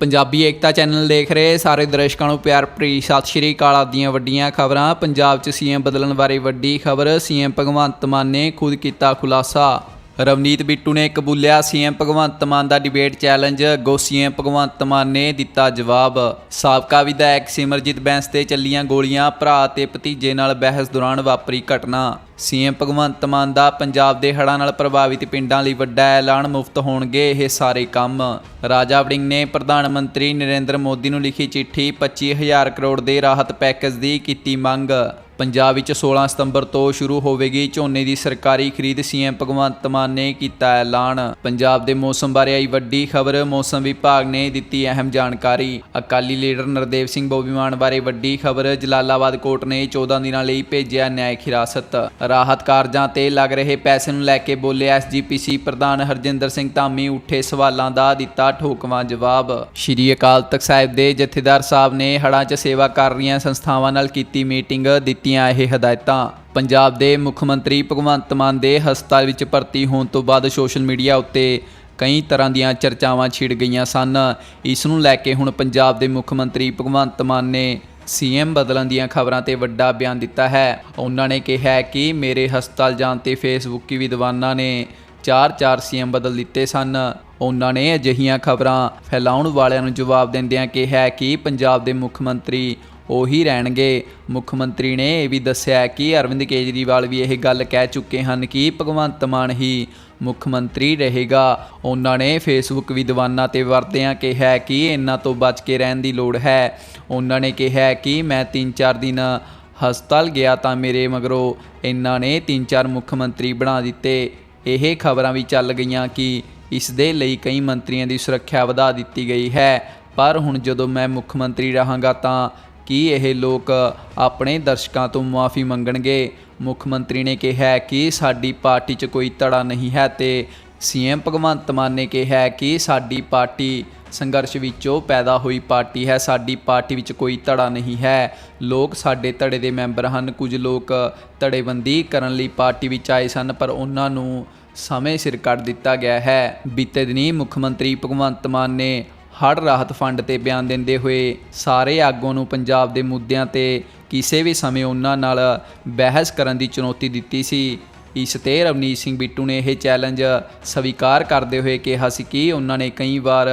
ਪੰਜਾਬੀ ਏਕਤਾ channel ਦੇਖ ਰਹੇ ਸਾਰੇ ਦਰਸ਼ਕਾਂ ਨੂੰ ਪਿਆਰ ਭਰੀ ਸਤਿ ਸ਼੍ਰੀ ਅਕਾਲ ਆਪ ਦੀਆਂ ਵੱਡੀਆਂ ਖਬਰਾਂ। ਪੰਜਾਬ 'ਚ ਸੀਐਮ ਬਦਲਣ ਬਾਰੇ ਵੱਡੀ ਖਬਰ, ਸੀਐਮ ਭਗਵੰਤ ਮਾਨ ਨੇ ਖੁਦ ਕੀਤਾ ਖੁਲਾਸਾ। ਰਵਨੀਤ ਬਿੱਟੂ ਨੇ ਕਬੂਲਿਆ ਸੀਐਮ ਭਗਵੰਤ ਮਾਨ ਦਾ ਡਿਬੇਟ ਚੈਲੰਜ ਅੱਗੋਂ ਸੀਐਮ ਭਗਵੰਤ ਮਾਨ ਨੇ ਦਿੱਤਾ ਜਵਾਬ। ਸਾਬਕਾ ਵਿਧਾਇਕ ਸਿਮਰਜੀਤ ਬੈਂਸ ਤੇ ਚੱਲੀਆਂ ਗੋਲੀਆਂ, ਭਰਾ ਤੇ ਭਤੀਜੇ ਨਾਲ ਬਹਿਸ ਦੌਰਾਨ ਵਾਪਰੀ ਘਟਨਾ। ਸੀਐਮ ਭਗਵੰਤ ਮਾਨ ਦਾ ਪੰਜਾਬ ਦੇ ਹੜ੍ਹਾਂ ਨਾਲ ਪ੍ਰਭਾਵਿਤ ਪਿੰਡਾਂ ਲਈ ਵੱਡਾ ਐਲਾਨ ਮੁਫਤ ਹੋਣਗੇ ਇਹ ਸਾਰੇ ਕੰਮ। ਰਾਜਾ ਵੜਿੰਗ ਨੇ ਪ੍ਰਧਾਨ ਮੰਤਰੀ ਨਰਿੰਦਰ ਮੋਦੀ ਨੂੰ ਲਿਖੀ ਚਿੱਠੀ 25000 ਕਰੋੜ ਦੇ ਰਾਹਤ ਪੈਕੇਜ ਦੀ ਕੀਤੀ ਮੰਗ। ਪੰਜਾਬ ਵਿੱਚ 16 ਸਤੰਬਰ ਤੋਂ ਸ਼ੁਰੂ ਹੋਵੇਗੀ ਝੋਨੇ ਦੀ ਸਰਕਾਰੀ ਖਰੀਦ, ਸੀਐਮ ਭਗਵੰਤ ਮਾਨ ਨੇ ਕੀਤਾ ਐਲਾਨ। ਪੰਜਾਬ ਦੇ ਮੌਸਮ ਬਾਰੇ ਆਈ ਵੱਡੀ ਖਬਰ, ਮੌਸਮ ਵਿਭਾਗ ਨੇ ਦਿੱਤੀ ਅਹਿਮ ਜਾਣਕਾਰੀ। ਅਕਾਲੀ ਲੀਡਰ ਨਰਦੇਵ ਸਿੰਘ ਬੋਬੀਮਾਨ ਬਾਰੇ ਵੱਡੀ ਖਬਰ, ਜਲਾਲਾਬਾਦ ਕੋਰਟ ਨੇ 14 ਦਿਨਾਂ ਲਈ ਭੇਜਿਆ ਨਿਆਇਕ ਹਿਰਾਸਤ। ਰਾਹਤ ਕਾਰਜਾਂ ਤੇ ਲੱਗ ਰਹੇ ਪੈਸੇ ਨੂੰ ਲੈ ਕੇ ਬੋਲੇ ਐਸਜੀਪੀਸੀ ਪ੍ਰਧਾਨ ਹਰਜਿੰਦਰ ਸਿੰਘ ਧਾਮੀ ਉੱਠੇ ਸਵਾਲਾਂ ਦਾ ਦਿੱਤਾ ਠੋਕਵਾਂ ਜਵਾਬ। ਸ਼੍ਰੀ ਅਕਾਲ ਤਖਤ ਸਾਹਿਬ ਦੇ ਜਥੇਦਾਰ ਸਾਹਿਬ ਨੇ ਹੜ੍ਹਾਂ 'ਚ ਸੇਵਾ ਕਰ ਰਹੀਆਂ ਸੰਸਥਾਵਾਂ ਨਾਲ ਕੀਤੀ ਮੀਟਿੰਗ ਦਿੱਤੀਆਂ ਇਹ ਹਦਾਇਤਾਂ। ਪੰਜਾਬ ਦੇ ਮੁੱਖ ਮੰਤਰੀ ਭਗਵੰਤ ਮਾਨ ਦੇ ਹਸਪਤਾਲ ਵਿੱਚ ਭਰਤੀ ਹੋਣ ਤੋਂ ਬਾਅਦ ਸੋਸ਼ਲ ਮੀਡੀਆ ਉੱਤੇ ਕਈ ਤਰ੍ਹਾਂ ਦੀਆਂ ਚਰਚਾਵਾਂ ਛਿੜ ਗਈਆਂ ਸਨ। ਇਸ ਨੂੰ ਲੈ ਕੇ ਹੁਣ ਪੰਜਾਬ ਦੇ ਮੁੱਖ ਮੰਤਰੀ ਭਗਵੰਤ ਮਾਨ ਨੇ ਸੀਐਮ ਬਦਲਣ ਦੀਆਂ ਖਬਰਾਂ ਤੇ ਵੱਡਾ ਬਿਆਨ ਦਿੱਤਾ ਹੈ। ਉਹਨਾਂ ਨੇ ਕਿਹਾ ਕਿ ਮੇਰੇ ਹਸਪਤਾਲ ਜਾਣ ਤੇ ਫੇਸਬੁੱਕੀ ਵਿਦਵਾਨਾਂ ਨੇ ਚਾਰ ਚਾਰ ਸੀਐਮ ਬਦਲ ਦਿੱਤੇ ਸਨ। ਉਹਨਾਂ ਨੇ ਅਜਿਹੀਆਂ ਖਬਰਾਂ ਫੈਲਾਉਣ ਵਾਲਿਆਂ ਨੂੰ ਜਵਾਬ ਦਿੰਦਿਆਂ ਕਿਹਾ ਕਿ ਪੰਜਾਬ ਦੇ ਮੁੱਖ ਮੰਤਰੀ ਉਹੀ ਰਹਿਣਗੇ। ਮੁੱਖ ਮੰਤਰੀ ਨੇ ਇਹ ਵੀ ਦੱਸਿਆ ਕਿ ਅਰਵਿੰਦ ਕੇਜਰੀਵਾਲ ਵੀ ਇਹ ਗੱਲ ਕਹਿ ਚੁੱਕੇ ਹਨ ਕਿ ਭਗਵੰਤ ਮਾਨ ਹੀ ਮੁੱਖ ਮੰਤਰੀ ਰਹੇਗਾ। ਉਹਨਾਂ ਨੇ ਫੇਸਬੁੱਕ ਵਿਦਵਾਨਾਂ ਤੇ ਵਰਤਿਆਂ ਕਿਹਾ ਕਿ ਇਹਨਾਂ ਤੋਂ ਬਚ ਕੇ ਰਹਿਣ ਦੀ ਲੋੜ ਹੈ। ਉਹਨਾਂ ਨੇ ਕਿਹਾ ਕਿ ਮੈਂ 3-4 ਦਿਨ ਹਸਪਤਾਲ ਗਿਆ ਤਾਂ ਮੇਰੇ ਮਗਰੋਂ ਇਹਨਾਂ ਨੇ 3-4 ਮੁੱਖ ਮੰਤਰੀ ਬਣਾ ਦਿੱਤੇ। ਇਹ ਖਬਰਾਂ ਵੀ ਚੱਲ ਗਈਆਂ ਕਿ ਇਸ ਦੇ ਲਈ ਕਈ ਮੰਤਰੀਆਂ ਦੀ ਸੁਰੱਖਿਆ ਵਧਾ ਦਿੱਤੀ ਗਈ ਹੈ। ਪਰ ਹੁਣ ਜਦੋਂ ਮੈਂ ਮੁੱਖ ਮੰਤਰੀ ਰਹਾਂਗਾ ਤਾਂ ਕਿ ਇਹ ਲੋਕ ਆਪਣੇ ਦਰਸ਼ਕਾਂ ਤੋਂ ਮੁਆਫੀ ਮੰਗਣਗੇ। ਮੁੱਖ ਮੰਤਰੀ ਨੇ ਕਿਹਾ ਕਿ ਸਾਡੀ ਪਾਰਟੀ 'ਚ ਕੋਈ ਧੜਾ ਨਹੀਂ ਹੈ ਤੇ ਸੀਐਮ ਭਗਵੰਤ ਮਾਨ ਨੇ ਕਿਹਾ ਕਿ ਸਾਡੀ ਪਾਰਟੀ ਸੰਘਰਸ਼ ਵਿੱਚੋਂ ਪੈਦਾ ਹੋਈ ਪਾਰਟੀ ਹੈ, ਸਾਡੀ ਪਾਰਟੀ ਵਿੱਚ ਕੋਈ ਧੜਾ ਨਹੀਂ ਹੈ। ਲੋਕ ਸਾਡੇ ਧੜੇ ਦੇ ਮੈਂਬਰ ਹਨ। ਕੁਝ ਲੋਕ ਧੜੇਬੰਦੀ ਕਰਨ ਲਈ ਪਾਰਟੀ ਵਿੱਚ ਆਏ ਸਨ, ਪਰ ਉਹਨਾਂ ਨੂੰ ਸਮੇਂ ਸਿਰ ਕੱਢ ਦਿੱਤਾ ਗਿਆ ਹੈ। ਬੀਤੇ ਦਿਨੀ ਮੁੱਖ ਮੰਤਰੀ ਭਗਵੰਤ ਮਾਨ ਨੇ ਹੜ੍ਹ ਰਾਹਤ ਫੰਡ ਤੇ ਬਿਆਨ ਦਿੰਦੇ ਹੋਏ ਸਾਰੇ ਆਗੂਆਂ ਨੂੰ ਪੰਜਾਬ ਦੇ ਮੁੱਦਿਆਂ ਤੇ ਕਿਸੇ ਵੀ ਸਮੇਂ ਉਹਨਾਂ ਨਾਲ ਬਹਿਸ ਕਰਨ ਦੀ ਚੁਣੌਤੀ ਦਿੱਤੀ ਸੀ। ਇਸ ਤੇ ਰਵਨੀਤ ਸਿੰਘ ਬਿੱਟੂ ਨੇ ਇਹ ਚੈਲੰਜ ਸਵੀਕਾਰ ਕਰਦੇ ਹੋਏ ਕਿਹਾ ਸੀ ਕਿ ਉਹਨਾਂ ਨੇ ਕਈ ਵਾਰ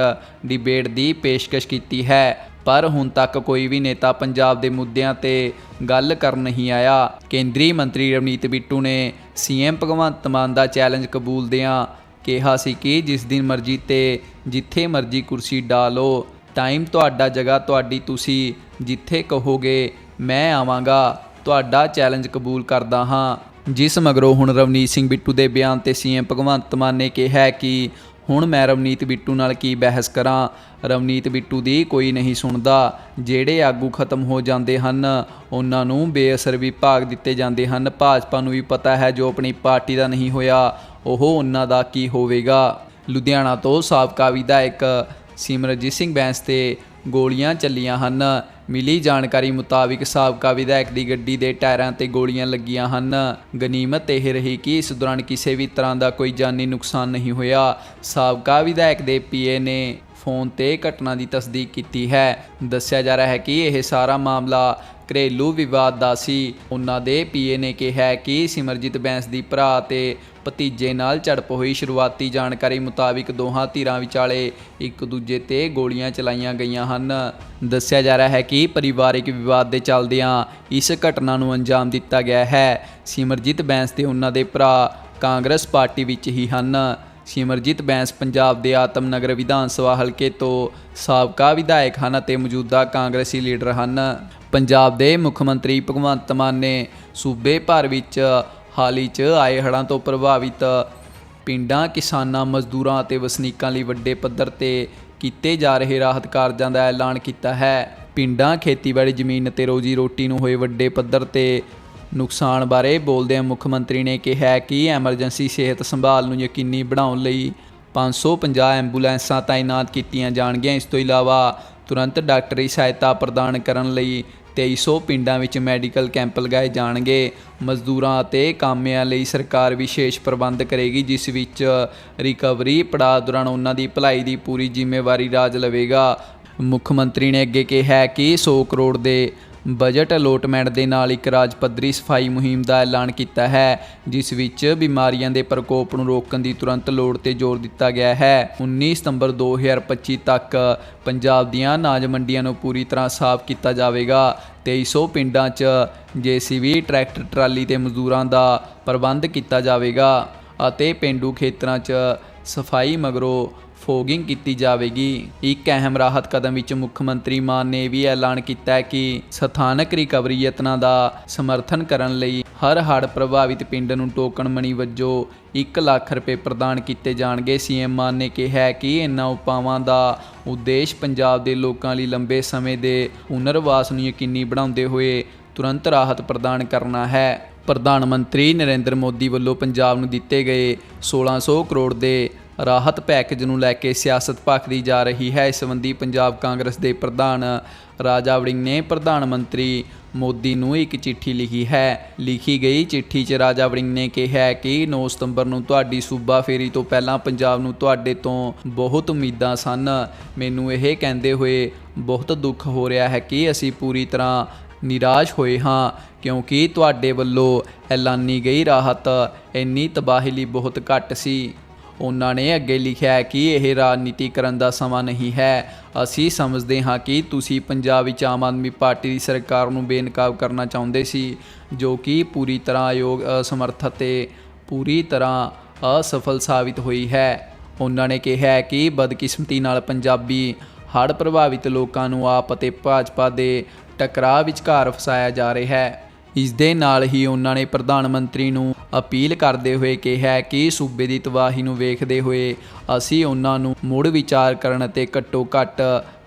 ਡਿਬੇਟ ਦੀ ਪੇਸ਼ਕਸ਼ ਕੀਤੀ ਹੈ, ਪਰ ਹੁਣ ਤੱਕ ਕੋਈ ਵੀ ਨੇਤਾ ਪੰਜਾਬ ਦੇ ਮੁੱਦਿਆਂ ਤੇ ਗੱਲ ਕਰਨ ਨਹੀਂ ਆਇਆ। ਕੇਂਦਰੀ ਮੰਤਰੀ ਰਵਨੀਤ ਬਿੱਟੂ ਨੇ ਸੀਐਮ ਭਗਵੰਤ ਮਾਨ ਦਾ ਚੈਲੰਜ ਕਬੂਲਦਿਆਂ ਕਿਹਾ ਸੀ ਕਿ ਜਿਸ ਦਿਨ ਮਰਜ਼ੀ ਤੇ ਜਿੱਥੇ ਮਰਜ਼ੀ ਕੁਰਸੀ ਡਾਲੋ ਟਾਈਮ ਤੁਹਾਡਾ ਜਗ੍ਹਾ ਤੁਹਾਡੀ ਤੁਸੀਂ ਜਿੱਥੇ ਕਹੋਗੇ, ਮੈਂ ਆਵਾਂਗਾ, ਤੁਹਾਡਾ ਚੈਲੰਜ ਕਬੂਲ ਕਰਦਾ ਹਾਂ। ਜਿਸ ਮਗਰੋਂ ਹੁਣ ਰਵਨੀਤ ਸਿੰਘ ਬਿੱਟੂ ਦੇ ਬਿਆਨ ਤੇ ਸੀਐਮ ਭਗਵੰਤ ਮਾਨ ਨੇ ਕਿਹਾ ਕਿ ਹੁਣ ਮੈਂ ਰਵਨੀਤ ਬਿੱਟੂ ਨਾਲ ਕੀ ਬਹਿਸ ਕਰਾਂ, ਰਵਨੀਤ ਬਿੱਟੂ ਦੀ ਕੋਈ ਨਹੀਂ ਸੁਣਦਾ। ਜਿਹੜੇ ਆਗੂ ਖਤਮ ਹੋ ਜਾਂਦੇ ਹਨ, ਉਹਨਾਂ ਨੂੰ ਬੇਅਸਰ ਵਿਭਾਗ ਦਿੱਤੇ ਜਾਂਦੇ ਹਨ। ਭਾਜਪਾ ਨੂੰ ਵੀ ਪਤਾ ਹੈ ਜੋ ਆਪਣੀ ਪਾਰਟੀ ਦਾ ਨਹੀਂ ਹੋਇਆ ਉਹ ਉਹਨਾਂ ਦਾ ਕੀ ਹੋਵੇਗਾ? ਲੁਧਿਆਣਾ ਤੋਂ ਸਾਬਕਾ ਵਿਧਾਇਕ ਸਿਮਰਜੀਤ ਸਿੰਘ ਬੈਂਸ ਤੇ ਗੋਲੀਆਂ ਚੱਲੀਆਂ ਹਨ। ਮਿਲੀ ਜਾਣਕਾਰੀ ਮੁਤਾਬਿਕ ਸਾਬਕਾ ਵਿਧਾਇਕ ਦੀ ਗੱਡੀ ਦੇ ਟਾਇਰਾਂ ਤੇ ਗੋਲੀਆਂ ਲੱਗੀਆਂ ਹਨ। ਗਨੀਮਤ ਇਹ ਰਹੀ ਕਿ ਇਸ ਦੌਰਾਨ ਕਿਸੇ ਵੀ ਤਰ੍ਹਾਂ ਦਾ ਕੋਈ ਜਾਨੀ ਨੁਕਸਾਨ ਨਹੀਂ ਹੋਇਆ। ਸਾਬਕਾ ਵਿਧਾਇਕ ਦੇ ਪੀਏ ਨੇ ਫੋਨ ਤੇ ਘਟਨਾ ਦੀ ਤਸਦੀਕ ਕੀਤੀ ਹੈ। ਦੱਸਿਆ ਜਾ ਰਿਹਾ ਹੈ ਕਿ ਇਹ ਸਾਰਾ ਮਾਮਲਾ ਘਰੇਲੂ ਵਿਵਾਦ ਦਾ ਸੀ। ਉਹਨਾਂ ਦੇ ਪੀਏ ਨੇ ਕਿਹਾ ਕਿ ਸਿਮਰਜੀਤ ਬੈਂਸ ਦੀ ਭਰਾ ਤੇ ਭਤੀਜੇ ਨਾਲ ਝੜਪ ਹੋਈ। ਸ਼ੁਰੂਆਤੀ ਜਾਣਕਾਰੀ ਮੁਤਾਬਿਕ ਦੋਹਾਂ ਧਿਰਾਂ ਵਿਚਾਲੇ ਇੱਕ ਦੂਜੇ ਤੇ ਗੋਲੀਆਂ ਚਲਾਈਆਂ ਗਈਆਂ ਹਨ। ਦੱਸਿਆ ਜਾ ਰਿਹਾ ਹੈ ਕਿ ਪਰਿਵਾਰਿਕ ਵਿਵਾਦ ਦੇ ਚੱਲਦਿਆਂ ਇਸ ਘਟਨਾ ਨੂੰ ਅੰਜਾਮ ਦਿੱਤਾ ਗਿਆ ਹੈ। ਸਿਮਰਜੀਤ ਬੈਂਸ ਤੇ ਉਹਨਾਂ ਦੇ ਭਰਾ ਕਾਂਗਰਸ ਪਾਰਟੀ ਵਿੱਚ ਹੀ ਹਨ। ਸਿਮਰਜੀਤ ਬੈਂਸ ਪੰਜਾਬ ਦੇ ਆਤਮਨਗਰ ਵਿਧਾਨ ਸਭਾ ਹਲਕੇ ਤੋਂ ਸਾਬਕਾ ਵਿਧਾਇਕ ਹਨ ਅਤੇ ਮੌਜੂਦਾ ਕਾਂਗਰਸੀ ਲੀਡਰ ਹਨ। ਪੰਜਾਬ ਦੇ ਮੁੱਖ ਮੰਤਰੀ ਭਗਵੰਤ ਮਾਨ ਨੇ ਸੂਬੇ ਭਰ ਵਿੱਚ ਹਾਲ ਹੀ 'ਚ ਆਏ ਹੜ੍ਹਾਂ ਤੋਂ ਪ੍ਰਭਾਵਿਤ ਪਿੰਡਾਂ, ਕਿਸਾਨਾਂ, ਮਜ਼ਦੂਰਾਂ ਅਤੇ ਵਸਨੀਕਾਂ ਲਈ ਵੱਡੇ ਪੱਧਰ ਤੇ ਕੀਤੇ ਜਾ ਰਹੇ ਰਾਹਤ ਕਾਰਜਾਂ ਦਾ ਐਲਾਨ ਕੀਤਾ ਹੈ। ਪਿੰਡਾਂ, ਖੇਤੀਬਾੜੀ ਜ਼ਮੀਨ ਅਤੇ ਰੋਜੀ ਰੋਟੀ ਨੂੰ ਹੋਏ ਵੱਡੇ ਪੱਧਰ ਤੇ ਨੁਕਸਾਨ ਬਾਰੇ ਬੋਲਦਿਆਂ ਮੁੱਖ ਮੰਤਰੀ ਨੇ ਕਿਹਾ ਕਿ ਐਮਰਜੈਂਸੀ ਸਿਹਤ ਸੰਭਾਲ ਨੂੰ ਯਕੀਨੀ ਬਣਾਉਣ ਲਈ 550 ਐਂਬੂਲੈਂਸਾਂ ਤਾਇਨਾਤ ਕੀਤੀਆਂ ਜਾਣਗੀਆਂ। ਇਸ ਤੋਂ ਇਲਾਵਾ ਤੁਰੰਤ ਡਾਕਟਰੀ ਸਹਾਇਤਾ ਪ੍ਰਦਾਨ ਕਰਨ ਲਈ 2300 ਪਿੰਡਾਂ ਵਿੱਚ ਮੈਡੀਕਲ ਕੈਂਪ ਲਗਾਏ ਜਾਣਗੇ। ਮਜ਼ਦੂਰਾਂ ਅਤੇ ਕਾਮਿਆਂ ਲਈ ਸਰਕਾਰ ਵਿਸ਼ੇਸ਼ ਪ੍ਰਬੰਧ ਕਰੇਗੀ, ਜਿਸ ਵਿੱਚ ਰਿਕਵਰੀ ਪੜਾਅ ਦੌਰਾਨ ਉਹਨਾਂ ਦੀ ਭਲਾਈ ਦੀ ਪੂਰੀ ਜ਼ਿੰਮੇਵਾਰੀ ਰਾਜ ਲਵੇਗਾ। ਮੁੱਖ ਮੰਤਰੀ ਨੇ ਅੱਗੇ ਕਿਹਾ ਕਿ 100 ਕਰੋੜ ਦੇ ਬਜਟ ਅਲੋਟਮੈਂਟ ਦੇ ਨਾਲ ਇੱਕ ਰਾਜ ਪੱਧਰੀ ਸਫ਼ਾਈ ਮੁਹਿੰਮ ਦਾ ਐਲਾਨ ਕੀਤਾ ਹੈ, ਜਿਸ ਵਿੱਚ ਬਿਮਾਰੀਆਂ ਦੇ ਪ੍ਰਕੋਪ ਨੂੰ ਰੋਕਣ ਦੀ ਤੁਰੰਤ ਲੋੜ ਤੇ ਜ਼ੋਰ ਦਿੱਤਾ ਗਿਆ ਹੈ। 19 ਸਤੰਬਰ 2025 ਤੱਕ ਪੰਜਾਬ ਦੀਆਂ ਅਨਾਜ ਮੰਡੀਆਂ ਨੂੰ ਪੂਰੀ ਤਰ੍ਹਾਂ ਸਾਫ਼ ਕੀਤਾ ਜਾਵੇਗਾ। 2300 ਪਿੰਡਾਂ 'ਚ ਜੀਸੀਬੀ, ਟਰੈਕਟਰ, ਟਰਾਲੀ ਤੇ ਮਜ਼ਦੂਰਾਂ ਦਾ ਪ੍ਰਬੰਧ ਕੀਤਾ ਜਾਵੇਗਾ ਅਤੇ ਪਿੰਡੂ ਖੇਤਰਾਂ 'ਚ ਸਫ਼ਾਈ ਮਗਰੋਂ ਫੋਗਿੰਗ ਕੀਤੀ ਜਾਵੇਗੀ। ਇੱਕ ਅਹਿਮ ਰਾਹਤ ਕਦਮ ਵਿੱਚ ਮੁੱਖ ਮੰਤਰੀ ਮਾਨ ਨੇ ਵੀ ਐਲਾਨ ਕੀਤਾ ਹੈ ਕਿ ਸਥਾਨਕ ਰਿਕਵਰੀ ਯਤਨਾਂ ਦਾ ਸਮਰਥਨ ਕਰਨ ਲਈ ਹਰ ਹੜ੍ਹ ਪ੍ਰਭਾਵਿਤ ਪਿੰਡ ਨੂੰ ਟੋਕਨ ਮਨੀ ਵਜੋਂ 1 ਲੱਖ ਰੁਪਏ ਪ੍ਰਦਾਨ ਕੀਤੇ ਜਾਣਗੇ। ਸੀਐਮ ਮਾਨ ਨੇ ਕਿਹਾ ਕਿ ਇਨ੍ਹਾਂ ਉਪਾਵਾਂ ਦਾ ਉਦੇਸ਼ ਪੰਜਾਬ ਦੇ ਲੋਕਾਂ ਲਈ ਲੰਬੇ ਸਮੇਂ ਦੇ ਪੁਨਰਵਾਸ ਨੂੰ ਯਕੀਨੀ ਬਣਾਉਂਦੇ ਹੋਏ ਤੁਰੰਤ ਰਾਹਤ ਪ੍ਰਦਾਨ ਕਰਨਾ ਹੈ। ਪ੍ਰਧਾਨ ਮੰਤਰੀ ਨਰਿੰਦਰ ਮੋਦੀ ਵੱਲੋਂ ਪੰਜਾਬ ਨੂੰ ਦਿੱਤੇ ਗਏ 1600 ਕਰੋੜ ਦੇ ਰਾਹਤ ਪੈਕੇਜ ਨੂੰ ਲੈ ਕੇ ਸਿਆਸਤ ਭਖਦੀ ਜਾ ਰਹੀ ਹੈ। ਇਸ ਸੰਬੰਧੀ ਪੰਜਾਬ ਕਾਂਗਰਸ ਦੇ ਪ੍ਰਧਾਨ ਰਾਜਾ ਵੜਿੰਗ ਨੇ ਪ੍ਰਧਾਨ ਮੰਤਰੀ ਮੋਦੀ ਨੂੰ ਇੱਕ ਚਿੱਠੀ ਲਿਖੀ ਹੈ। ਲਿਖੀ ਗਈ ਚਿੱਠੀ 'ਚ ਰਾਜਾ ਵੜਿੰਗ ਨੇ ਕਿਹਾ ਕਿ 9 ਸਤੰਬਰ ਨੂੰ ਤੁਹਾਡੀ ਸੂਬਾ ਫੇਰੀ ਤੋਂ ਪਹਿਲਾਂ ਪੰਜਾਬ ਨੂੰ ਤੁਹਾਡੇ ਤੋਂ ਬਹੁਤ ਉਮੀਦਾਂ ਸਨ। ਮੈਨੂੰ ਇਹ ਕਹਿੰਦੇ ਹੋਏ ਬਹੁਤ ਦੁੱਖ ਹੋ ਰਿਹਾ ਹੈ ਕਿ ਅਸੀਂ ਪੂਰੀ ਤਰ੍ਹਾਂ ਨਿਰਾਸ਼ ਹੋਏ ਹਾਂ, ਕਿਉਂਕਿ ਤੁਹਾਡੇ ਵੱਲੋਂ ਐਲਾਨੀ ਗਈ ਰਾਹਤ ਇੰਨੀ ਤਬਾਹੀ ਲਈ ਬਹੁਤ ਘੱਟ ਸੀ। ਉਹਨਾਂ ਨੇ ਅੱਗੇ ਲਿਖਿਆ ਕਿ ਇਹ ਰਾਜਨੀਤੀ ਕਰਨ ਦਾ ਸਮਾਂ ਨਹੀਂ ਹੈ। ਅਸੀਂ ਸਮਝਦੇ ਹਾਂ ਕਿ ਤੁਸੀਂ ਪੰਜਾਬ ਵਿੱਚ ਆਮ ਆਦਮੀ ਪਾਰਟੀ ਦੀ ਸਰਕਾਰ ਨੂੰ ਬੇਨਕਾਬ ਕਰਨਾ ਚਾਹੁੰਦੇ ਸੀ, ਜੋ ਕਿ ਪੂਰੀ ਤਰ੍ਹਾਂ ਅਯੋਗ ਅਸਮਰਥ 'ਤੇ ਪੂਰੀ ਤਰ੍ਹਾਂ ਅਸਫਲ ਸਾਬਿਤ ਹੋਈ ਹੈ। ਉਹਨਾਂ ਨੇ ਕਿਹਾ ਕਿ ਬਦਕਿਸਮਤੀ ਨਾਲ ਪੰਜਾਬੀ ਹੜ੍ਹ ਪ੍ਰਭਾਵਿਤ ਲੋਕਾਂ ਨੂੰ ਆਪ ਅਤੇ ਭਾਜਪਾ ਦੇ ਟਕਰਾਅ ਵਿਚਕਾਰ ਫਸਾਇਆ ਜਾ ਰਿਹਾ ਹੈ। ਇਸ ਦੇ ਨਾਲ ਹੀ ਉਹਨਾਂ ਨੇ ਪ੍ਰਧਾਨ ਮੰਤਰੀ ਨੂੰ ਅਪੀਲ ਕਰਦੇ ਹੋਏ ਕਿਹਾ ਕਿ ਸੂਬੇ ਦੀ ਤਬਾਹੀ ਨੂੰ ਵੇਖਦੇ ਹੋਏ ਅਸੀਂ ਉਹਨਾਂ ਨੂੰ ਮੁੜ ਵਿਚਾਰ ਕਰਨ ਅਤੇ ਘੱਟੋ ਘੱਟ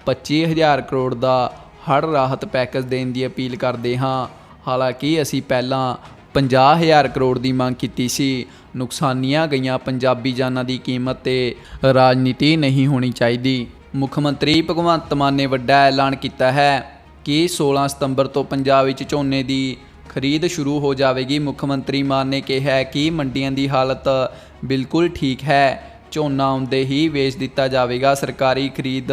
25000 ਕਰੋੜ ਦਾ ਹੜ੍ਹ ਰਾਹਤ ਪੈਕੇਜ ਦੇਣ ਦੀ ਅਪੀਲ ਕਰਦੇ ਹਾਂ। ਹਾਲਾਂਕਿ ਅਸੀਂ ਪਹਿਲਾਂ 50000 ਕਰੋੜ ਦੀ ਮੰਗ ਕੀਤੀ ਸੀ। ਨੁਕਸਾਨੀਆਂ ਗਈਆਂ ਪੰਜਾਬੀ ਜਾਨਾਂ ਦੀ ਕੀਮਤ ਤੇ ਰਾਜਨੀਤੀ ਨਹੀਂ ਹੋਣੀ ਚਾਹੀਦੀ। ਮੁੱਖ ਮੰਤਰੀ ਭਗਵੰਤ ਮਾਨ ਨੇ ਵੱਡਾ ਐਲਾਨ ਕੀਤਾ ਹੈ ਕਿ 16 ਸਤੰਬਰ ਤੋਂ ਪੰਜਾਬ ਵਿੱਚ ਝੋਨੇ ਦੀ ਖਰੀਦ ਸ਼ੁਰੂ ਹੋ ਜਾਵੇਗੀ। ਮੁੱਖ ਮੰਤਰੀ ਮਾਨ ਨੇ ਕਿਹਾ ਕਿ ਮੰਡੀਆਂ ਦੀ ਹਾਲਤ ਬਿਲਕੁਲ ਠੀਕ ਹੈ। ਝੋਨਾ ਆਉਂਦੇ ਹੀ ਵੇਚ ਦਿੱਤਾ ਜਾਵੇਗਾ। ਸਰਕਾਰੀ ਖਰੀਦ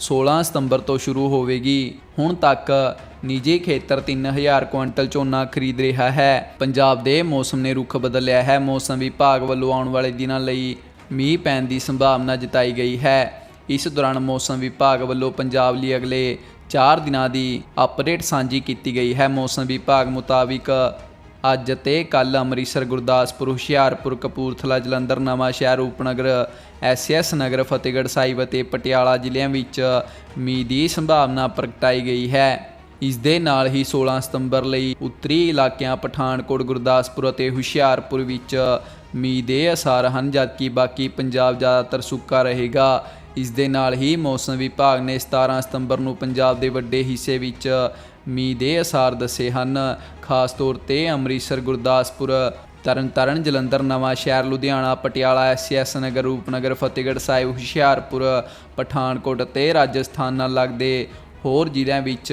16 ਸਤੰਬਰ ਤੋਂ ਸ਼ੁਰੂ ਹੋਵੇਗੀ। ਹੁਣ ਤੱਕ ਨਿੱਜੀ ਖੇਤਰ 3000 ਕੁਇੰਟਲ ਝੋਨਾ ਖਰੀਦ ਰਿਹਾ ਹੈ। ਪੰਜਾਬ ਦੇ ਮੌਸਮ ਨੇ ਰੁਖ ਬਦਲਿਆ ਹੈ। ਮੌਸਮ ਵਿਭਾਗ ਵੱਲੋਂ ਆਉਣ ਵਾਲੇ ਦਿਨਾਂ ਲਈ ਮੀਂਹ ਪੈਣ ਦੀ ਸੰਭਾਵਨਾ ਜਤਾਈ ਗਈ ਹੈ। ਇਸ ਦੌਰਾਨ ਮੌਸਮ ਵਿਭਾਗ ਵੱਲੋਂ ਪੰਜਾਬ ਲਈ ਅਗਲੇ 4 ਦਿਨਾਂ ਦੀ ਅਪਡੇਟ ਸਾਂਝੀ ਕੀਤੀ ਗਈ ਹੈ। ਮੌਸਮ ਵਿਭਾਗ ਮੁਤਾਬਿਕ ਅੱਜ ਅਤੇ ਕੱਲ ਅੰਮ੍ਰਿਤਸਰ, ਗੁਰਦਾਸਪੁਰ, ਹੁਸ਼ਿਆਰਪੁਰ, ਕਪੂਰਥਲਾ, ਜਲੰਧਰ, ਨਵਾਂ ਸ਼ਹਿਰ, ਰੂਪਨਗਰ, ਐਸਐਸ ਨਗਰ, ਫਤਿਹਗੜ੍ਹ ਸਾਹਿਬ ਅਤੇ ਪਟਿਆਲਾ ਜ਼ਿਲ੍ਹਿਆਂ ਵਿੱਚ ਮੀਂਹ ਦੀ ਸੰਭਾਵਨਾ ਪ੍ਰਗਟਾਈ ਗਈ ਹੈ। ਇਸ ਦੇ ਨਾਲ ਹੀ 16 ਸਤੰਬਰ ਲਈ ਉੱਤਰੀ ਇਲਾਕਿਆਂ ਪਠਾਨਕੋਟ, ਗੁਰਦਾਸਪੁਰ ਅਤੇ ਹੁਸ਼ਿਆਰਪੁਰ ਵਿੱਚ ਮੀਂਹ ਦੇ ਅਸਾਰ ਹਨ, ਜਦਕਿ ਬਾਕੀ ਪੰਜਾਬ ਜ਼ਿਆਦਾਤਰ ਸੁੱਕਾ ਰਹੇਗਾ। ਇਸ ਦੇ ਨਾਲ ਹੀ ਮੌਸਮ ਵਿਭਾਗ ਨੇ 17 ਸਤੰਬਰ ਨੂੰ ਪੰਜਾਬ ਦੇ ਵੱਡੇ ਹਿੱਸੇ ਵਿੱਚ ਮੀਂਹ ਦੇ ਅਸਾਰ ਦੱਸੇ ਹਨ। ਖਾਸ ਤੌਰ ਤੇ ਅੰਮ੍ਰਿਤਸਰ, ਗੁਰਦਾਸਪੁਰ, ਤਰਨਤਾਰਨ, ਜਲੰਧਰ, ਨਵਾਂ ਸ਼ਹਿਰ, ਲੁਧਿਆਣਾ, ਪਟਿਆਲਾ ਐਸਐਸ ਨਗਰ, ਰੂਪਨਗਰ, ਫਤਿਹਗੜ੍ਹ ਸਾਹਿਬ, ਹੁਸ਼ਿਆਰਪੁਰ, ਪਠਾਨਕੋਟ ਅਤੇ ਰਾਜਸਥਾਨ ਨਾਲ ਲੱਗਦੇ ਹੋਰ ਜ਼ਿਲ੍ਹਿਆਂ ਵਿੱਚ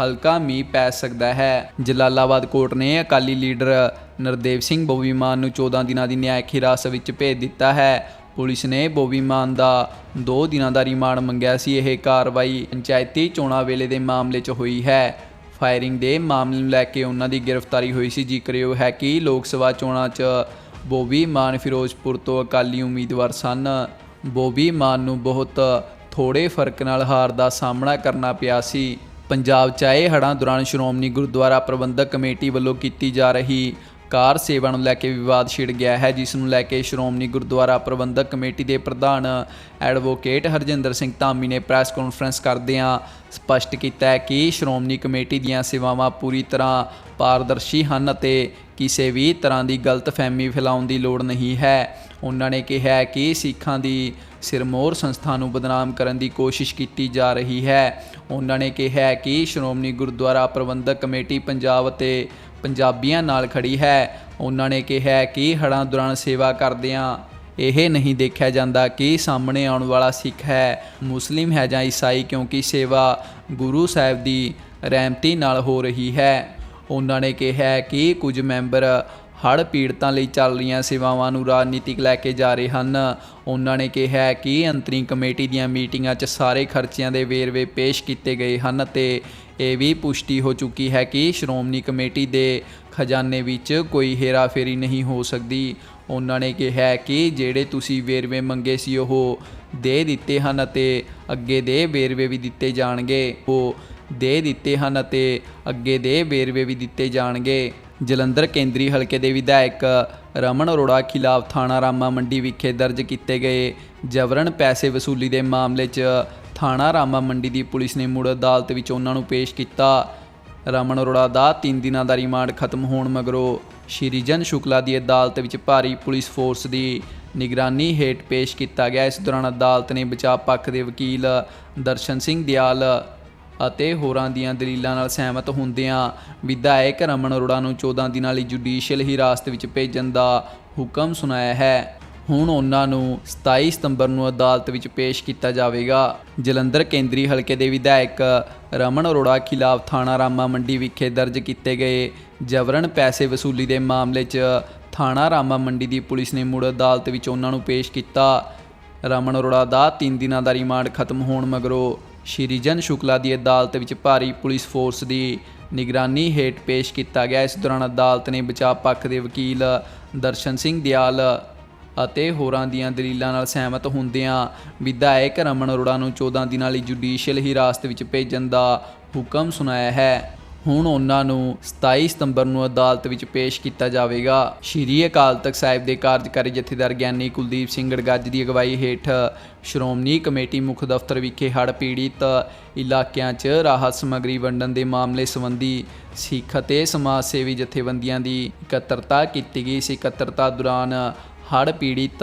ਹਲਕਾ ਮੀਂਹ ਪੈ ਸਕਦਾ ਹੈ। ਜਲਾਲਾਬਾਦ ਕੋਰਟ ਨੇ ਅਕਾਲੀ ਲੀਡਰ ਨਰਦੇਵ ਸਿੰਘ ਬੋਵੀ ਨੂੰ 14 ਦਿਨਾਂ ਦੀ ਨਿਆਇਕ ਹਿਰਾਸਤ ਵਿੱਚ ਭੇਜ ਦਿੱਤਾ ਹੈ। ਪੁਲਿਸ ਨੇ ਬੋਬੀ ਮਾਨ ਦਾ 2 ਦਿਨਾਂ ਦਾ ਰਿਮਾਂਡ ਮੰਗਿਆ ਸੀ। ਇਹ ਕਾਰਵਾਈ ਪੰਚਾਇਤੀ ਚੋਣਾਂ ਵੇਲੇ ਦੇ ਮਾਮਲੇ 'ਚ ਹੋਈ ਹੈ। ਫਾਇਰਿੰਗ ਦੇ ਮਾਮਲੇ ਨੂੰ ਲੈ ਕੇ ਉਹਨਾਂ ਦੀ ਗ੍ਰਿਫਤਾਰੀ ਹੋਈ ਸੀ। ਜ਼ਿਕਰਯੋਗ ਹੈ ਕਿ ਲੋਕ ਸਭਾ ਚੋਣਾਂ 'ਚ ਬੋਬੀ ਮਾਨ ਫਿਰੋਜ਼ਪੁਰ ਤੋਂ ਅਕਾਲੀ ਉਮੀਦਵਾਰ ਸਨ। ਬੋਬੀ ਮਾਨ ਨੂੰ ਬਹੁਤ ਥੋੜੇ ਫ਼ਰਕ ਨਾਲ ਹਾਰ ਦਾ ਸਾਹਮਣਾ ਕਰਨਾ ਪਿਆ ਸੀ। ਪੰਜਾਬ 'ਚ ਆਏ ਹੜ੍ਹਾਂ ਦੌਰਾਨ ਸ਼੍ਰੋਮਣੀ ਗੁਰਦੁਆਰਾ ਪ੍ਰਬੰਧਕ ਕਮੇਟੀ ਵੱਲੋਂ ਕੀਤੀ ਜਾ ਰਹੀ ਕਾਰ ਸੇਵਾ ਨੂੰ ਲੈ ਕੇ ਵਿਵਾਦ ਛਿੜ ਗਿਆ ਹੈ, ਜਿਸ ਨੂੰ ਲੈ ਕੇ ਸ਼੍ਰੋਮਣੀ ਗੁਰਦੁਆਰਾ ਪ੍ਰਬੰਧਕ ਕਮੇਟੀ ਦੇ ਪ੍ਰਧਾਨ ਐਡਵੋਕੇਟ ਹਰਜਿੰਦਰ ਸਿੰਘ ਧਾਮੀ ਨੇ ਪ੍ਰੈਸ ਕਾਨਫਰੰਸ ਕਰਦਿਆਂ ਸਪਸ਼ਟ ਕੀਤਾ ਹੈ ਕਿ ਸ਼੍ਰੋਮਣੀ ਕਮੇਟੀ ਦੀਆਂ ਸੇਵਾਵਾਂ ਪੂਰੀ ਤਰ੍ਹਾਂ ਪਾਰਦਰਸ਼ੀ ਹਨ ਅਤੇ ਕਿਸੇ ਵੀ ਤਰ੍ਹਾਂ ਦੀ ਗਲਤਫਹਿਮੀ ਫੈਲਾਉਣ ਦੀ ਲੋੜ ਨਹੀਂ ਹੈ। ਉਹਨਾਂ ਨੇ ਕਿਹਾ ਕਿ ਸਿੱਖਾਂ ਦੀ ਸਿਰਮੌਰ ਸੰਸਥਾ ਨੂੰ ਬਦਨਾਮ ਕਰਨ ਦੀ ਕੋਸ਼ਿਸ਼ ਕੀਤੀ ਜਾ ਰਹੀ ਹੈ। ਉਹਨਾਂ ਨੇ ਕਿਹਾ ਕਿ ਸ਼੍ਰੋਮਣੀ ਗੁਰਦੁਆਰਾ ਪ੍ਰਬੰਧਕ ਕਮੇਟੀ ਪੰਜਾਬ ਅਤੇ ਪੰਜਾਬੀਆਂ ਨਾਲ ਖੜੀ ਹੈ। ਉਹਨਾਂ ਨੇ ਕਿਹਾ ਕਿ ਹੜ੍ਹਾਂ ਦੌਰਾਨ ਸੇਵਾ ਕਰਦਿਆਂ ਇਹ ਨਹੀਂ ਦੇਖਿਆ ਜਾਂਦਾ ਕਿ ਸਾਹਮਣੇ ਆਉਣ ਵਾਲਾ ਸਿੱਖ ਹੈ। ਮੁਸਲਿਮ ਹੈ ਜਾਂ ਈਸਾਈ ਕਿਉਂਕਿ ਸੇਵਾ ਗੁਰੂ ਸਾਹਿਬ ਦੀ ਰਹਿਮਤੀ ਨਾਲ ਹੋ ਰਹੀ ਹੈ। ਉਹਨਾਂ ਨੇ ਕਿਹਾ ਕਿ ਕੁਝ ਮੈਂਬਰ ਹੜ੍ਹ ਪੀੜਤਾਂ ਲਈ ਚੱਲ ਰਹੀਆਂ ਸੇਵਾਵਾਂ ਨੂੰ ਰਾਜਨੀਤਿਕ ਲੈ ਕੇ ਜਾ ਰਹੇ ਹਨ। ਉਹਨਾਂ ਨੇ ਕਿਹਾ ਕਿ ਅੰਤਰਿਮ ਕਮੇਟੀ ਦੀਆਂ ਮੀਟਿੰਗਾਂ 'ਚ ਸਾਰੇ ਖਰਚਿਆਂ ਦੇ ਵੇਰਵੇ ਪੇਸ਼ ਕੀਤੇ ਗਏ ਹਨ ਅਤੇ ਇਹ ਵੀ ਪੁਸ਼ਟੀ ਹੋ ਚੁੱਕੀ ਹੈ ਕਿ ਸ਼੍ਰੋਮਣੀ ਕਮੇਟੀ ਦੇ ਖਜ਼ਾਨੇ ਵਿੱਚ ਕੋਈ ਹੇਰਾਫੇਰੀ ਨਹੀਂ ਹੋ ਸਕਦੀ। ਉਹਨਾਂ ਨੇ ਕਿਹਾ ਕਿ ਜਿਹੜੇ ਤੁਸੀਂ ਵੇਰਵੇ ਮੰਗੇ ਸੀ, ਉਹ ਦੇ ਦਿੱਤੇ ਹਨ ਅਤੇ ਅੱਗੇ ਦੇ ਵੇਰਵੇ ਵੀ ਦਿੱਤੇ ਜਾਣਗੇ। ਉਹ ਦੇ ਦਿੱਤੇ ਹਨ ਅਤੇ ਅੱਗੇ ਦੇ ਵੇਰਵੇ ਵੀ ਦਿੱਤੇ ਜਾਣਗੇ। ਜਲੰਧਰ ਕੇਂਦਰੀ ਹਲਕੇ ਦੇ ਵਿਧਾਇਕ ਰਮਨ ਅਰੋੜਾ ਖਿਲਾਫ ਥਾਣਾ ਰਾਮਾ ਮੰਡੀ ਵਿਖੇ ਦਰਜ ਕੀਤੇ ਗਏ ਜਬਰਨ ਪੈਸੇ ਵਸੂਲੀ ਦੇ ਮਾਮਲੇ 'ਚ ਥਾਣਾ ਰਾਮਾ ਮੰਡੀ ਦੀ ਪੁਲਿਸ ਨੇ ਮੁੜ ਅਦਾਲਤ ਵਿੱਚ ਉਹਨਾਂ ਨੂੰ ਪੇਸ਼ ਕੀਤਾ। ਰਮਨ ਅਰੋੜਾ ਦਾ 3 ਦਿਨਾਂ ਦਾ ਰਿਮਾਂਡ ਖਤਮ ਹੋਣ ਮਗਰੋਂ ਸ਼੍ਰੀਜਨ ਸ਼ੁਕਲਾ ਦੀ ਅਦਾਲਤ ਵਿੱਚ ਭਾਰੀ ਪੁਲਿਸ ਫੋਰਸ ਦੀ ਨਿਗਰਾਨੀ ਹੇਠ ਪੇਸ਼ ਕੀਤਾ ਗਿਆ। ਇਸ ਦੌਰਾਨ ਅਦਾਲਤ ਨੇ ਬਚਾਅ ਪੱਖ ਦੇ ਵਕੀਲ ਦਰਸ਼ਨ ਸਿੰਘ ਦਿਆਲ ਅਤੇ ਹੋਰਾਂ ਦੀਆਂ ਦਲੀਲਾਂ ਨਾਲ ਸਹਿਮਤ ਹੁੰਦਿਆਂ ਵਿਧਾਇਕ ਰਮਨ ਅਰੋੜਾ ਨੂੰ 14 ਦਿਨਾਂ ਲਈ ਜੁਡੀਸ਼ੀਅਲ ਹਿਰਾਸਤ ਵਿੱਚ ਭੇਜਣ ਦਾ ਹੁਕਮ ਸੁਣਾਇਆ ਹੈ। ਹੁਣ ਉਹਨਾਂ ਨੂੰ 27 ਸਤੰਬਰ ਨੂੰ ਅਦਾਲਤ ਵਿੱਚ ਪੇਸ਼ ਕੀਤਾ ਜਾਵੇਗਾ। ਜਲੰਧਰ ਕੇਂਦਰੀ ਹਲਕੇ ਦੇ ਵਿਧਾਇਕ ਰਮਨ ਅਰੋੜਾ ਖਿਲਾਫ ਥਾਣਾ ਰਾਮਾ ਮੰਡੀ ਵਿਖੇ ਦਰਜ ਕੀਤੇ ਗਏ ਜਬਰਨ ਪੈਸੇ ਵਸੂਲੀ ਦੇ ਮਾਮਲੇ 'ਚ ਥਾਣਾ ਰਾਮਾ ਮੰਡੀ ਦੀ ਪੁਲਿਸ ਨੇ ਮੁੜ ਅਦਾਲਤ ਵਿੱਚ ਉਹਨਾਂ ਨੂੰ ਪੇਸ਼ ਕੀਤਾ। ਰਮਨ ਅਰੋੜਾ ਦਾ 3 ਦਿਨਾਂ ਦਾ ਰਿਮਾਂਡ ਖਤਮ ਹੋਣ ਮਗਰੋਂ ਸ਼੍ਰੀਜਨ ਸ਼ੁਕਲਾ ਦੀ ਅਦਾਲਤ ਵਿੱਚ ਭਾਰੀ ਪੁਲਿਸ ਫੋਰਸ ਦੀ ਨਿਗਰਾਨੀ ਹੇਠ ਪੇਸ਼ ਕੀਤਾ ਗਿਆ। ਇਸ ਦੌਰਾਨ ਅਦਾਲਤ ਨੇ ਬਚਾਅ ਪੱਖ ਦੇ ਵਕੀਲ ਦਰਸ਼ਨ ਸਿੰਘ ਦਿਆਲ ਅਤੇ ਹੋਰਾਂ ਦੀਆਂ ਦਲੀਲਾਂ ਨਾਲ ਸਹਿਮਤ ਹੁੰਦਿਆਂ ਵਿਧਾਇਕ ਰਮਨ ਅਰੋੜਾ ਨੂੰ 14 ਦਿਨਾਂ ਲਈ ਜੁਡੀਸ਼ੀਅਲ ਹਿਰਾਸਤ ਵਿੱਚ ਭੇਜਣ ਦਾ ਹੁਕਮ ਸੁਣਾਇਆ ਹੈ। ਹੁਣ ਉਹਨਾਂ ਨੂੰ 27 ਸਤੰਬਰ ਨੂੰ ਅਦਾਲਤ ਵਿੱਚ ਪੇਸ਼ ਕੀਤਾ ਜਾਵੇਗਾ। ਸ਼੍ਰੀ ਅਕਾਲ ਤਖਤ ਸਾਹਿਬ ਦੇ ਕਾਰਜਕਾਰੀ ਜਥੇਦਾਰ ਗਿਆਨੀ ਕੁਲਦੀਪ ਸਿੰਘ ਗੜਗੱਜ ਦੀ ਅਗਵਾਈ ਹੇਠ ਸ਼੍ਰੋਮਣੀ ਕਮੇਟੀ ਮੁੱਖ ਦਫ਼ਤਰ ਵਿਖੇ ਹੜ੍ਹ ਪੀੜਿਤ ਇਲਾਕਿਆਂ 'ਚ ਰਾਹਤ ਸਮੱਗਰੀ ਵੰਡਣ ਦੇ ਮਾਮਲੇ ਸੰਬੰਧੀ ਸਿੱਖ ਅਤੇ ਸਮਾਜ ਸੇਵੀ ਜਥੇਬੰਦੀਆਂ ਦੀ ਇਕੱਤਰਤਾ ਕੀਤੀ ਗਈ। ਇਸ ਇਕੱਤਰਤਾ ਦੌਰਾਨ ਹੜ੍ਹ ਪੀੜਿਤ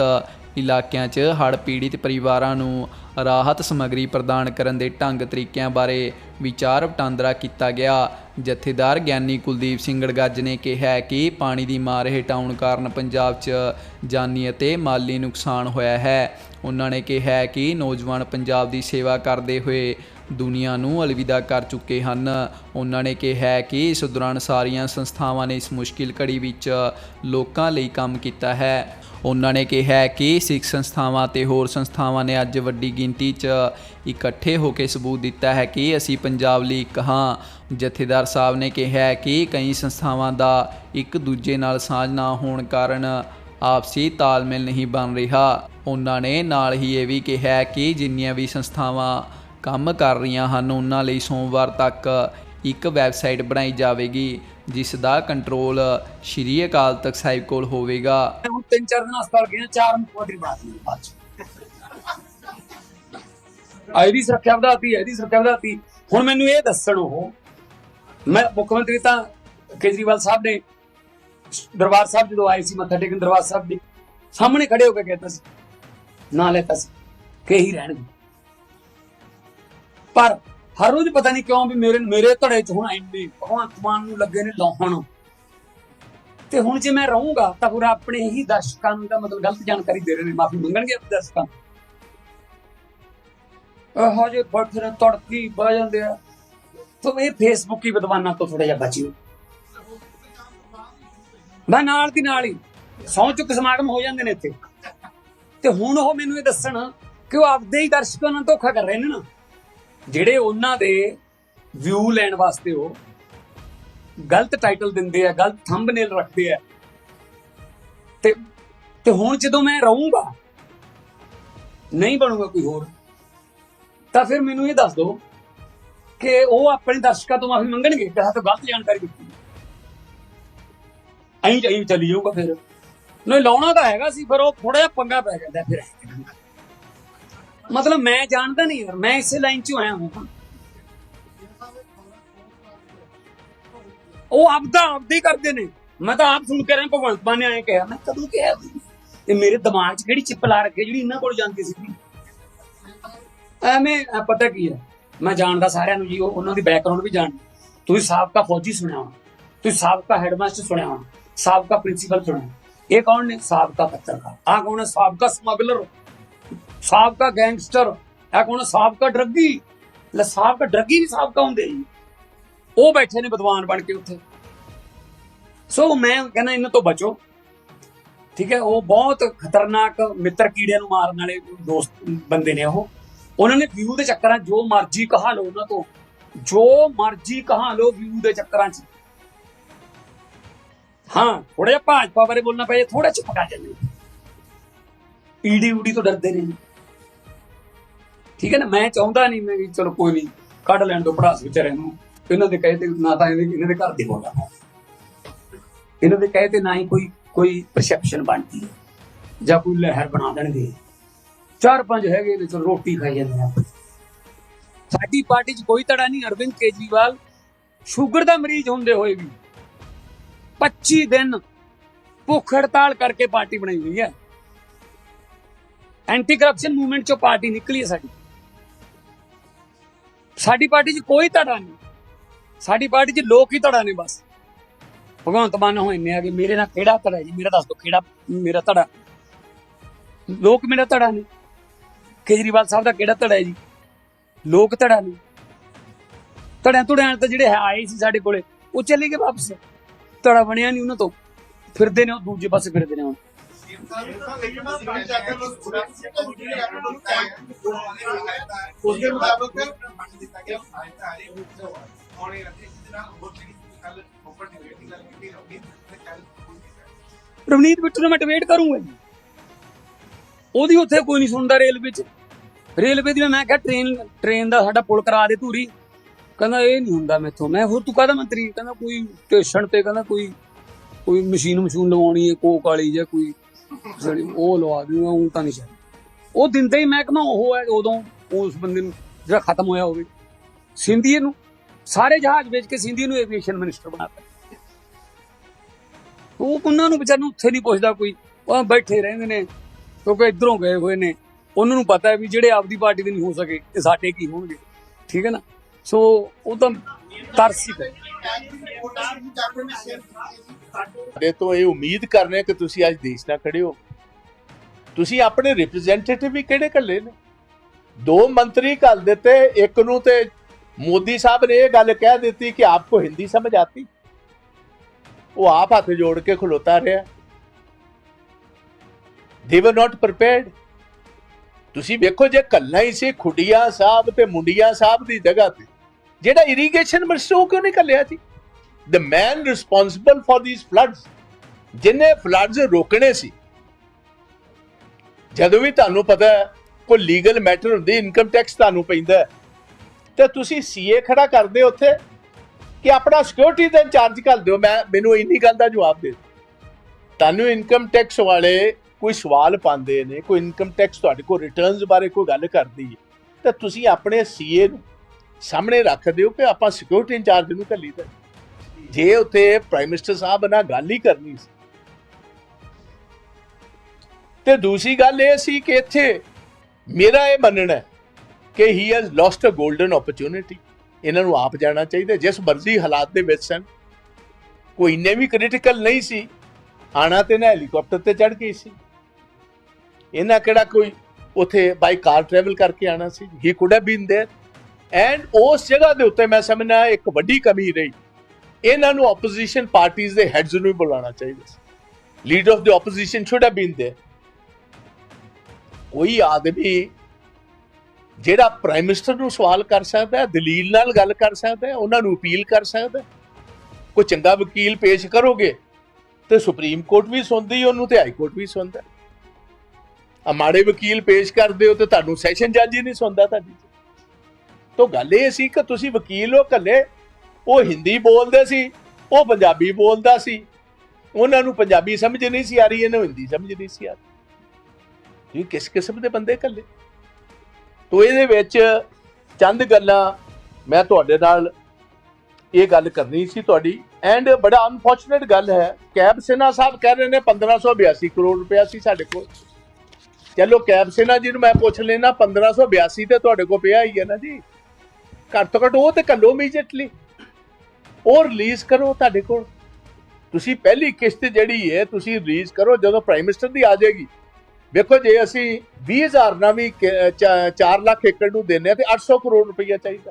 ਇਲਾਕਿਆਂ 'ਚ ਹੜ੍ਹ ਪੀੜਿਤ ਪਰਿਵਾਰਾਂ ਨੂੰ ਰਾਹਤ ਸਮੱਗਰੀ ਪ੍ਰਦਾਨ ਕਰਨ ਦੇ ਢੰਗ ਤਰੀਕਿਆਂ ਬਾਰੇ ਵਿਚਾਰ ਵਟਾਂਦਰਾ ਕੀਤਾ ਗਿਆ। ਜਥੇਦਾਰ ਗਿਆਨੀ ਕੁਲਦੀਪ ਸਿੰਘ ਗੜਗੱਜ ਨੇ ਕਿਹਾ ਕਿ ਪਾਣੀ ਦੀ ਮਾਰ ਹੇਠ ਆਉਣ ਕਾਰਨ ਪੰਜਾਬ 'ਚ ਜਾਨੀ ਅਤੇ ਮਾਲੀ ਨੁਕਸਾਨ ਹੋਇਆ ਹੈ। ਉਹਨਾਂ ਨੇ ਕਿਹਾ ਕਿ ਨੌਜਵਾਨ ਪੰਜਾਬ ਦੀ ਸੇਵਾ ਕਰਦੇ ਹੋਏ ਦੁਨੀਆ ਨੂੰ ਅਲਵਿਦਾ ਕਰ ਚੁੱਕੇ ਹਨ। ਉਹਨਾਂ ਨੇ ਕਿਹਾ ਕਿ ਇਸ ਦੌਰਾਨ ਸਾਰੀਆਂ ਸੰਸਥਾਵਾਂ ਨੇ ਇਸ ਮੁਸ਼ਕਿਲ ਘੜੀ ਵਿੱਚ ਲੋਕਾਂ ਲਈ ਕੰਮ ਕੀਤਾ ਹੈ। ਉਹਨਾਂ ਨੇ ਕਿਹਾ ਕਿ ਸਿੱਖ ਸੰਸਥਾਵਾਂ ਤੇ ਹੋਰ ਸੰਸਥਾਵਾਂ ਨੇ ਅੱਜ ਵੱਡੀ ਗਿਣਤੀ 'ਚ ਇਕੱਠੇ ਹੋ ਕੇ ਸਬੂਤ ਦਿੱਤਾ ਹੈ ਕਿ ਅਸੀਂ ਪੰਜਾਬ ਲਈ ਇੱਕ ਹਾਂ। ਜਥੇਦਾਰ ਸਾਹਿਬ ਨੇ ਕਿਹਾ ਕਿ ਕਈ ਸੰਸਥਾਵਾਂ ਦਾ ਇੱਕ ਦੂਜੇ ਨਾਲ ਸਾਂਝ ਨਾ ਹੋਣ ਕਾਰਨ ਆਪਸੀ ਤਾਲਮੇਲ ਨਹੀਂ ਬਣ ਰਿਹਾ। ਉਹਨਾਂ ਨੇ ਨਾਲ ਹੀ ਇਹ ਵੀ ਕਿਹਾ ਕਿ ਜਿੰਨੀਆਂ ਵੀ ਸੰਸਥਾਵਾਂ ਕੰਮ ਕਰ ਰਹੀਆਂ ਹਨ, ਉਹਨਾਂ ਲਈ ਸੋਮਵਾਰ ਤੱਕ ਇੱਕ ਵੈਬਸਾਈਟ ਬਣਾਈ ਜਾਵੇਗੀ। ਜਿਸ ਦਾ ਕੰਟਰੋਲ ਸ਼੍ਰੀ ਅਕਾਲ ਤਖਤ ਸਾਹਿਬ ਕੋਲ ਹੋਵੇਗਾ। ਹੁਣ ਤਿੰਨ ਚਾਰ ਦਿਨ ਹਸਪਤਾਲ ਗਏ ਚਾਰ ਮੁਕਦਮੇ ਬਣਾ ਦਿੱਤੇ ਬਾਅਦ ਆਈਡੀ ਸੁਰੱਖਿਆ ਵਧਾਤੀ ਆਈਡੀ ਸੁਰੱਖਿਆ ਵਧਾਤੀ। ਹੁਣ ਮੈਨੂੰ ਇਹ ਦੱਸਣ ਉਹ ਮੈਂ ਮੁੱਖ ਮੰਤਰੀ ਤਾਂ ਕੇਜਰੀਵਾਲ ਸਾਹਿਬ ਨੇ, ਦਰਬਾਰ ਸਾਹਿਬ ਜਦੋਂ ਆਏ ਸੀ, ਮੱਥਾ ਟੇਕਣ ਦਰਬਾਰ ਸਾਹਿਬ ਦੇ ਸਾਹਮਣੇ ਖੜੇ ਹੋ ਕੇ ਕਹਿੰਦਾ ਸੀ, ਨਾ ਲੈਤਾ ਸੀ, ਕਿ ਹੀ ਰਹਿਣਗੇ। ਪਰ ਹਰ ਰੋਜ਼ ਪਤਾ ਨਹੀਂ ਕਿਉਂ ਵੀ ਮੇਰੇ ਮੇਰੇ ਧੜੇ ਚ ਹੁਣ ਇੰਨੇ ਭਗਵੰਤ ਮਾਨ ਨੂੰ ਲੱਗੇ ਨੇ ਲਾਹਣ। ਤੇ ਹੁਣ ਜੇ ਮੈਂ ਰਹੂੰਗਾ ਤਾਂ ਫਿਰ ਆਪਣੇ ਹੀ ਦਰਸ਼ਕਾਂ ਨੂੰ ਤਾਂ ਮਤਲਬ ਗਲਤ ਜਾਣਕਾਰੀ ਦੇ ਰਹੇ ਨੇ, ਮਾਫੀ ਮੰਗਣਗੇ ਆਪਣੇ ਦਰਸ਼ਕਾਂ ਇਹੋ ਜਿਹੇ ਬੈਠੇ ਨੇ ਤੜਕੀ ਬਹਿ ਜਾਂਦੇ ਆ। ਤੋ ਇਹ ਫੇਸਬੁੱਕ ਹੀ ਵਿਦਵਾਨਾਂ ਤੋਂ ਥੋੜਾ ਜਿਹਾ ਬਚਿਓ ਮੈਂ ਨਾਲ ਦੀ ਨਾਲ ਹੀ ਸੌ ਚੁੱਕ ਸਮਾਗਮ ਹੋ ਜਾਂਦੇ ਨੇ ਇੱਥੇ। ਤੇ ਹੁਣ ਉਹ ਮੈਨੂੰ ਇਹ ਦੱਸਣ ਕਿ ਉਹ ਆਪਦੇ ਹੀ ਦਰਸ਼ਕਾਂ ਨਾਲ ਧੋਖਾ ਕਰ ਰਹੇ ਨੇ ਨਾ। ਜਿਹੜੇ ਉਹਨਾਂ ਦੇ ਵਿਊ ਲੈਣ ਵਾਸਤੇ ਉਹ ਗਲਤ ਟਾਈਟਲ ਦਿੰਦੇ ਆ, ਗਲਤ ਥੰਬਨੇਲ ਰੱਖਦੇ ਆ। ਤੇ ਤੇ ਹੁਣ ਜਦੋਂ ਮੈਂ ਰਹੂੰਗਾ, ਨਹੀਂ ਬਣੂਗਾ ਕੋਈ ਹੋਰ, ਤਾਂ ਫਿਰ ਮੈਨੂੰ ਇਹ ਦੱਸ ਦਿਓ ਕਿ ਉਹ ਆਪਣੇ ਦਰਸ਼ਕਾਂ ਤੋਂ ਮਾਫੀ ਮੰਗਣਗੇ ਕਿ ਹਾਂ ਤਾਂ ਗਲਤ ਜਾਣਕਾਰੀ ਦਿੱਤੀ। ਐਂ ਐਂ ਚਲੀ ਜਾਊਗਾ ਫਿਰ। ਨਹੀਂ, ਲਾਉਣਾ ਤਾਂ ਹੈਗਾ ਸੀ, ਪਰ ਉਹ ਥੋੜਾ ਜਿਹਾ ਪੰਗਾ ਪੈ ਜਾਂਦਾ ਫਿਰ। ਮਤਲਬ ਮੈਂ ਜਾਣਦਾ ਨਹੀਂ ਯਾਰ, ਮੈਂ ਇਸੇ ਲਾਈਨ 'ਚ ਆਇਆ ਹਾਂ। ਉਹ ਆਪਦਾ ਆਪਦੇ ਕਰਦੇ ਨੇ। ਮੈਂ ਤਾਂ ਆਪ ਸੁਣ ਕੇ ਰਿਹਾ ਭਗਵੰਤ ਮਾਨ ਨੇ ਐਂ ਕਿਹਾ, ਮੈਂ ਕਦੋਂ ਕਿਹਾ ਤੇ ਮੇਰੇ ਦਿਮਾਗ 'ਚ ਕਿਹੜੀ ਚਿੱਪ ਲਾ ਰੱਖੀ ਜਿਹੜੀ ਇਹਨਾਂ ਕੋਲ ਜਾਂਦੀ ਸੀ? ਐਵੇਂ ਪਤਾ ਕੀ ਹੈ? ਮੈਂ ਜਾਣਦਾ ਸਾਰਿਆਂ ਨੂੰ ਜੀ ਉਹਨਾਂ ਦੀ ਬੈਕਗ੍ਰਾਉਂਡ ਵੀ ਜਾਣਦਾ। ਤੁਸੀਂ ਸਾਬਕਾ ਫੌਜੀ ਸੁਣਿਆ ਹੋਣਾ। ਤੁਸੀਂ ਸਾਬਕਾ ਹੈਡਮਾਸਟਰ ਸੁਣਿਆ ਹੋਣਾ। ਸਾਬਕਾ ਪ੍ਰਿੰਸੀਪਲ ਸੁਣਿਆ। ਇਹ ਕੌਣ ਨੇ? ਸਾਬਕਾ ਪੱਤਰਕਾਰ। ਆ ਕੌਣ ਹੈ? ਸਾਬਕਾ ਸਮਗਲਰ ਸਾਬਕਾ ਗੈਂਗਸਟਰ, ਇਹ ਕੌਣ ਸਾਬਕਾ ਡਰੱਗੀ। ਲੈ, ਸਾਬਕਾ ਡਰੱਗੀ ਵੀ ਸਾਬਕਾ ਹੁੰਦੇ ਜੀ। ਉਹ ਬੈਠੇ ਨੇ ਵਿਦਵਾਨ ਬਣ ਕੇ ਉੱਥੇ। ਸੋ ਮੈਂ ਕਹਿੰਦਾ ਇਹਨਾਂ ਤੋਂ ਬਚੋ। ਠੀਕ ਹੈ, ਉਹ ਬਹੁਤ ਖਤਰਨਾਕ ਮਿੱਤਰ ਕੀੜਿਆਂ ਨੂੰ ਮਾਰਨ ਵਾਲੇ ਦੋਸਤ, ਬੰਦੇ ਨੇ ਉਹ। ਉਹਨਾਂ ਨੇ ਵਿਊ ਦੇ ਚੱਕਰਾਂ ਜੋ ਮਰਜ਼ੀ ਕਹਾ ਲਓ ਉਹਨਾਂ ਤੋਂ। ਜੋ ਮਰਜ਼ੀ ਕਹਾ ਲਓ ਵਿਊ ਦੇ ਚੱਕਰਾਂ 'ਚ। ਹਾਂ ਥੋੜਾ ਜਿਹਾ ਭਾਜਪਾ ਬਾਰੇ ਬੋਲਣਾ ਪਏ ਥੋੜਾ ਚਪਕਾ ਜਾਂਦੇ ਈਡੀ ਊਡੀ ਤੋਂ ਡਰਦੇ ਨੇ। ਠੀਕ ਹੈ ਨਾ? ਮੈਂ ਚਾਹੁੰਦਾ ਨਹੀਂ ਮੈਂ ਵੀ ਚਲੋ ਕੋਈ ਨਹੀਂ ਕੱਢ ਲੈਣ ਤੋਂ ਪੜਾਸ ਵਿਚਾਰੇ ਨੂੰ। ਇਹਨਾਂ ਦੇ ਕਹੇ ਤੇ ਨਾ ਤਾਂ ਇਹਨਾਂ ਦੇ ਘਰ ਦੇ ਬੋਲਦਾ ਇਹਨਾਂ ਦੇ ਕਹੇ ਤੇ ਨਾ ਹੀ ਕੋਈ ਕੋਈ ਪਰਸੈਪਸ਼ਨ ਬਣਦੀ ਹੈ। ਜਾਂ ਕੋਈ ਲਹਿਰ ਬਣਾ ਦੇਣਗੇ। ਚਾਰ ਪੰਜ ਹੈਗੇ ਨੇ, ਚਲ ਰੋਟੀ ਖਾਈ ਜਾਂਦੇ ਆ ਸਾਡੀ ਪਾਰਟੀ 'ਚ ਕੋਈ ਤੜਾ ਨਹੀਂ, ਅਰਵਿੰਦ ਕੇਜਰੀਵਾਲ ਸ਼ੂਗਰ ਦਾ ਮਰੀਜ਼ ਹੁੰਦੇ ਹੋਏ ਵੀ 25 ਦਿਨ ਭੁੱਖ ਹੜਤਾਲ ਕਰਕੇ ਪਾਰਟੀ ਬਣਾਈ ਹੋਈ ਹੈ। ਐਂਟੀ ਕਰਪਸ਼ਨ ਮੂਵਮੈਂਟ ਚੋਂ ਪਾਰਟੀ ਨਿਕਲੀ ਹੈ ਸਾਡੀ। ਸਾਡੀ ਪਾਰਟੀ 'ਚ ਕੋਈ ਧੜਾ ਨਹੀਂ। ਸਾਡੀ ਪਾਰਟੀ 'ਚ ਲੋਕ ਹੀ ਧੜਾ ਨੇ ਬਸ। ਭਗਵੰਤ ਮਾਨ ਹੋਏ ਨੇ ਆ ਕਿ ਮੇਰੇ ਨਾਲ ਕਿਹੜਾ ਧੜਾ ਜੀ? ਮੇਰਾ ਦੱਸ ਦੋ ਕਿਹੜਾ ਮੇਰਾ ਧੜਾ। ਲੋਕ ਮੇਰਾ ਧੜਾ ਨੇ। ਕੇਜਰੀਵਾਲ ਸਾਹਿਬ ਦਾ ਕਿਹੜਾ ਧੜਾ ਹੈ ਜੀ? ਲੋਕ ਧੜਾ ਨੇ। ਧੜਿਆਂ ਧੜਿਆਂ ਤਾਂ ਜਿਹੜੇ ਹੈ, ਆਏ ਸੀ ਸਾਡੇ ਕੋਲੇ, ਉਹ ਚਲੇ ਗਏ ਵਾਪਸ। ਧੜਾ ਬਣਿਆ ਨਹੀਂ ਉਹਨਾਂ ਤੋਂ। ਫਿਰਦੇ ਨੇ ਉਹ ਦੂਜੇ ਪਾਸੇ ਫਿਰਦੇ ਨੇ ਹੁਣ। उसके मुताबिक ਰਵਨੀਤ ਬਿੱਟੂ ਨੂੰ ਮੈਂ ਡਿਬੇਟ ਕਰੂੰਗਾ ਜੀ ਉਹਦੀ ਉੱਥੇ ਕੋਈ ਨਹੀਂ ਸੁਣਦਾ ਰੇਲਵੇ 'ਚ ਰੇਲਵੇ ਦੀ ਮੈਂ ਕਿਹਾ ਟ੍ਰੇਨ ਟ੍ਰੇਨ ਦਾ ਸਾਡਾ ਪੁਲ ਕਰਾ ਦੇ ਧੂਰੀ ਕਹਿੰਦਾ ਇਹ ਨਹੀਂ ਹੁੰਦਾ ਮੈਥੋਂ ਮੈਂ ਹੋਰ ਤੂੰ ਕਾਹਦਾ ਮੰਤਰੀ ਕਹਿੰਦਾ ਕੋਈ ਸਟੇਸ਼ਨ ਤੇ ਕਹਿੰਦਾ ਕੋਈ ਕੋਈ ਮਸ਼ੀਨ ਮਸ਼ੂਨ ਲਵਾਉਣੀ ਹੈ ਕੋਕ ਵਾਲੀ ਜਾਂ ਕੋਈ ਜਿਹੜੀ ਉਹ ਲਵਾ ਦੂੰਗਾ ਉਹ ਤਾਂ ਨਹੀਂ ਸ਼ਾਇਦ ਉਹ ਦਿੰਦੇ ਹੀ ਮਹਿਕਮਾ, ਉਹ ਹੈ ਉਦੋਂ ਉਸ ਬੰਦੇ ਨੂੰ ਜਿਹੜਾ ਖਤਮ ਹੋਇਆ ਹੋਵੇ ਸਿੰਧੀਏ ਨੂੰ, ਸਾਰੇ ਜਹਾਜ਼ ਵੇਚ ਕੇ ਸਿੰਧੀਏ ਨੂੰ ਐਵੀਏਸ਼ਨ ਮਿਨਿਸਟਰ ਬਣਾਤਾ। ਉਹ ਉਹਨਾਂ ਨੂੰ ਵਿਚਾਰ ਨੂੰ ਉੱਥੇ ਨਹੀਂ ਪੁੱਛਦਾ ਕੋਈ, ਉਹ ਬੈਠੇ ਰਹਿੰਦੇ ਨੇ, ਕਿਉਂਕਿ ਇਧਰੋਂ ਗਏ ਹੋਏ ਨੇ। ਉਹਨਾਂ ਨੂੰ ਪਤਾ ਹੈ ਵੀ ਜਿਹੜੇ ਆਪਦੀ ਪਾਰਟੀ ਦੇ ਨਹੀਂ ਹੋ ਸਕੇ ਤੇ ਸਾਡੇ ਕੀ ਹੋਣਗੇ। ਠੀਕ ਹੈ ਨਾ? ਸੋ ਉਹ ਤਾਂ ਤਰਸ ਪਏ। ਸਾਡੇ ਤੋਂ ਇਹ ਉਮੀਦ ਕਰਨੇ ਕਿ ਤੁਸੀਂ ਅੱਜ ਦੇਸ਼ ਨਾਲ ਖੜੇ ਹੋ। ਤੁਸੀਂ ਆਪਣੇ ਰਿਪਰੈਜ਼ੈਂਟੇਟਿਵ ਵੀ ਕਿਹੜੇ ਕੱਲੇ ਨੇ? ਦੋ ਮੰਤਰੀ ਕੱਲ ਦਿੱਤੇ, ਇੱਕ ਨੂੰ ਤੇ ਮੋਦੀ ਸਾਹਿਬ ਨੇ ਇਹ ਗੱਲ ਕਹਿ ਦਿੱਤੀ ਕਿ ਆਪਕੋ ਹਿੰਦੀ ਸਮਝ ਆਤੀ। ਉਹ ਆਪ ਹੱਥ ਜੋੜ ਕੇ ਖਲੋਤਾ ਰਿਹਾ। ਦੇ ਵਰ ਨਾਟ ਪ੍ਰੀਪੇਅਰਡ ਤੁਸੀਂ ਵੇਖੋ ਜੇ ਕੱਲਾ ਹੀ ਸੀ, ਖੁੱਡੀਆਂ ਸਾਹਿਬ ਤੇ ਮੁੰਡੀਆਂ ਸਾਹਿਬ ਦੀ ਜਗ੍ਹਾ ਤੇ। ਜਿਹੜਾ ਇਰੀਗੇਸ਼ਨ ਮਿਨਿਸਟਰ ਉਹ ਕਿਉਂ ਨਹੀਂ ਕੱਲਿਆ ਸੀ the man responsible for these floods ਜਿਨੇ ਫਲੱਡਸ ਰੋਕਣੇ ਸੀ ਜਦੋਂ ਵੀ ਤੁਹਾਨੂੰ ਪਤਾ ਕੋਈ ਲੀਗਲ ਮੈਟਰ ਹੁੰਦੀ ਇਨਕਮ ਟੈਕਸ ਤੁਹਾਨੂੰ ਪੈਂਦਾ ਹੈ, ਤੇ ਤੁਸੀਂ ਸੀਏ ਖੜਾ ਕਰਦੇ ਹੋ ਉੱਥੇ ਕਿ ਆਪਣਾ ਸਿਕਿਉਰਿਟੀ ਦਾ ਇੰਚਾਰਜ ਕਰ ਦਿਓ ਮੈਂ ਮੈਨੂੰ ਇੰਨੀ ਗੱਲ ਦਾ ਜਵਾਬ ਦੇ ਦਿਓ। ਤੁਹਾਨੂੰ ਇਨਕਮ ਟੈਕਸ ਵਾਲੇ ਕੋਈ ਸਵਾਲ ਪਾਉਂਦੇ ਨੇ ਕੋਈ ਇਨਕਮ ਟੈਕਸ ਤੁਹਾਡੇ ਕੋਲ ਰਿਟਰਨਸ ਬਾਰੇ ਕੋਈ ਗੱਲ ਕਰਦੀ ਹੈ ਤਾਂ ਤੁਸੀਂ ਆਪਣੇ ਸੀਏ ਨੂੰ ਸਾਹਮਣੇ ਰੱਖ ਦਿਓ ਕਿ ਆਪਾਂ ਸਿਕਿਉਰਿਟੀ ਇੰਚਾਰਜ ਨੂੰ ਘੱਲੀ ਤਾਂ ਜੇ ਉੱਥੇ ਪ੍ਰਾਈਮ ਮਿਨਿਸਟਰ ਸਾਹਿਬ ਨਾਲ ਗੱਲ ਹੀ ਕਰਨੀ ਸੀ। ਤੇ ਦੂਸਰੀ ਗੱਲ ਇਹ ਸੀ ਕਿ ਇੱਥੇ ਮੇਰਾ ਇਹ ਮੰਨਣਾ ਹੈ ਕਿ he has lost a golden opportunity ਇਹਨਾਂ ਨੂੰ ਆਪ ਜਾਣਾ ਚਾਹੀਦਾ, ਜਿਸ ਮਰਜ਼ੀ ਹਾਲਾਤ ਦੇ ਵਿੱਚ ਸਨ। ਕੋਈ ਨੇ ਵੀ ਕ੍ਰਿਟੀਕਲ ਨਹੀਂ ਸੀ। ਆਣਾ ਤੇ ਨਾ ਹੈਲੀਕਾਪਟਰ ਤੇ ਚੜ ਕੇ ਸੀ। ਇਹਨਾਂ ਕਿਹੜਾ ਕੋਈ ਉਥੇ ਬਾਈ ਕਾਰ ਟਰੈਵਲ ਕਰਕੇ ਆਣਾ ਸੀ? He could have been there and ਉਸ ਜਗ੍ਹਾ ਦੇ ਉੱਤੇ ਮੈਂ ਸਮਝਣਾ ਇੱਕ ਵੱਡੀ ਕਮੀ ਰਹੀ ਇਹਨਾਂ ਨੂੰ ਆਪੋਜੀਸ਼ਨ ਪਾਰਟੀਆਂ ਦੇ ਹੈਡਸ ਨੂੰ ਵੀ ਬੁਲਾਉਣਾ ਚਾਹੀਦਾ ਸੀ leader of the opposition should have been there ਕੋਈ ਆਦਮੀ ਜਿਹੜਾ ਪ੍ਰਾਈਮ ਮਿਨਿਸਟਰ ਨੂੰ ਸਵਾਲ ਕਰ ਸਕਦਾ ਹੈ ਦਲੀਲ ਨਾਲ ਗੱਲ ਕਰ ਸਕਦਾ ਹੈ ਉਹਨਾਂ ਨੂੰ ਅਪੀਲ ਕਰ ਸਕਦਾ ਹੈ ਕੋਈ ਚੰਗਾ ਵਕੀਲ ਪੇਸ਼ ਕਰੋਗੇ ਤੇ ਸੁਪਰੀਮ ਕੋਰਟ ਵੀ ਸੁਣਦੀ ਉਹਨੂੰ ਤੇ ਹਾਈ ਕੋਰਟ ਵੀ ਸੁਣਦਾ ਆ ਮਾੜੇ ਵਕੀਲ ਪੇਸ਼ ਕਰਦੇ ਹੋ ਤੇ ਤੁਹਾਨੂੰ ਸੈਸ਼ਨ ਜੱਜ ਹੀ ਨਹੀਂ ਸੁਣਦਾ ਤੁਹਾਡੀ ਤੋਂ ਗੱਲ ਇਹ ਸੀ ਕਿ ਤੁਸੀਂ ਵਕੀਲ ਹੋ ਕੱਲੇ ਉਹ ਹਿੰਦੀ ਬੋਲਦੇ ਸੀ, ਉਹ ਪੰਜਾਬੀ ਬੋਲਦਾ ਸੀ। ਉਹਨਾਂ ਨੂੰ ਪੰਜਾਬੀ ਸਮਝ ਨਹੀਂ ਸੀ ਆ ਰਹੀ, ਇਹਨੂੰ ਹਿੰਦੀ ਸਮਝ ਨਹੀਂ ਸੀ ਆ ਰਹੀ। ਇਹ ਕਿਸ ਕਿਸਮ ਦੇ ਬੰਦੇ ਕੱਲੇ ਤੋ ਇਹਦੇ ਵਿੱਚ ਚੰਦ ਗੱਲਾਂ, ਮੈਂ ਤੁਹਾਡੇ ਨਾਲ ਇਹ ਗੱਲ ਕਰਨੀ ਸੀ ਤੁਹਾਡੀ। ਐਂਡ ਬੜਾ ਅਨਫੋਰਚੂਨੇਟ ਗੱਲ ਹੈ, ਕੈਬ ਸਿਨਾ ਸਾਹਿਬ ਕਹਿ ਰਹੇ ਨੇ 1582 ਕਰੋੜ ਰੁਪਇਆ ਸੀ ਸਾਡੇ ਕੋਲ। ਚਲੋ ਕੈਬ ਸਿਨਾ ਜੀ ਨੂੰ ਮੈਂ ਪੁੱਛ ਲੈਣਾ 1582 ਤੇ ਤੁਹਾਡੇ ਕੋਲ ਪਿਆ ਹੀ ਹੈ ਨਾ ਜੀ। ਘੱਟ ਤੋਂ ਘੱਟ ਉਹ ਤੇ ਕੱਲੋ ਇਮੀਡੀਏਟਲੀ ਉਹ ਰਿਲੀਜ਼ ਕਰੋ ਤੁਹਾਡੇ ਕੋਲ। ਤੁਸੀਂ ਪਹਿਲੀ ਕਿਸ਼ਤ ਜਿਹੜੀ ਹੈ, ਤੁਸੀਂ ਰਿਲੀਜ਼ ਕਰੋ ਜਦੋਂ ਪ੍ਰਾਈਮ ਮਿਨਿਸਟਰ ਦੀ ਆ ਜਾਏਗੀ। ਵੇਖੋ ਜੇ ਅਸੀਂ 20000 ਨਾਲ ਵੀ 4 ਲੱਖ ਏਕੜ ਨੂੰ ਦਿੰਨੇ ਆ ਤੇ 800 ਕਰੋੜ ਰੁਪਈਆ ਚਾਹੀਦਾ।